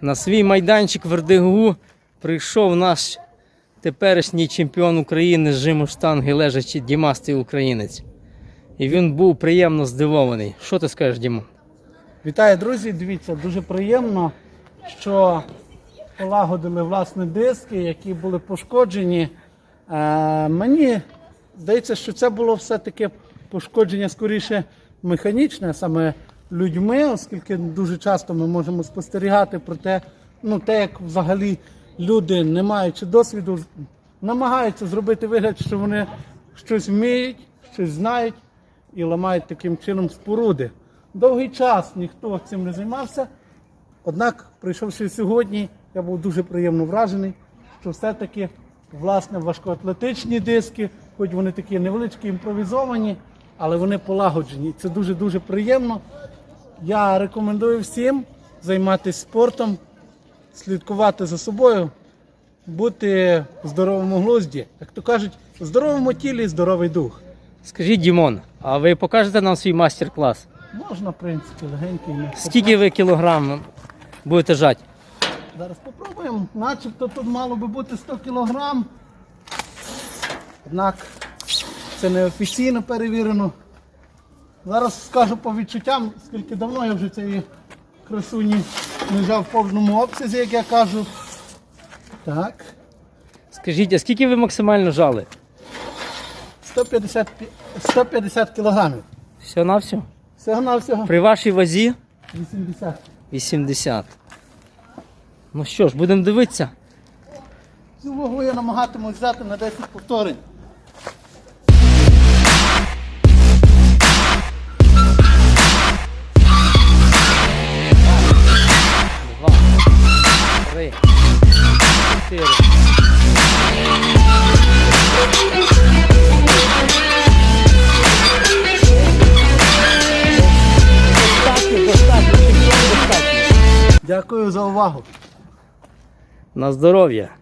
На свій майданчик в РДГУ прийшов наш теперішній чемпіон України з жиму штанги лежачий Дімастий українець. І він був приємно здивований. Що ти скажеш, Дімо? Вітаю, друзі! Дивіться, дуже приємно, що полагодили власне диски, які були пошкоджені. Е, мені здається, що це було все-таки пошкодження скоріше механічне, саме людьми, оскільки дуже часто ми можемо спостерігати про те, ну, те, як взагалі люди, не маючи досвіду, намагаються зробити вигляд, що вони щось вміють, щось знають і ламають таким чином споруди. Довгий час ніхто цим не займався. Однак, прийшовши сьогодні, я був дуже приємно вражений, що все-таки власне важкоатлетичні диски, хоч вони такі невеличкі, імпровізовані, але вони полагоджені. Це дуже-дуже приємно. Я рекомендую всім займатися спортом, слідкувати за собою, бути в здоровому глузді. Як то кажуть, в здоровому тілі здоровий дух. Скажіть, Дімон, а ви покажете нам свій майстер-клас? Можна, в принципі, легенький. Скільки ви кілограм будете жати? Зараз попробуємо. Начебто тут мало би бути 100 кілограм. Однак це не офіційно перевірено. Зараз скажу по відчуттям, скільки давно я вже цієї красуні взяв в повному обсязі, як я кажу. Так. Скажіть, а скільки ви максимально жали? 150, 150 кілограмів. Все на все? Всього на всього При вашій вазі 80. 80. Ну що ж, будемо дивитися. Цю вагу я намагатимусь взяти на 10 повторень. Три, чотири. Достатньо, достатньо, достатньо. Дякую за увагу. На здоров'я.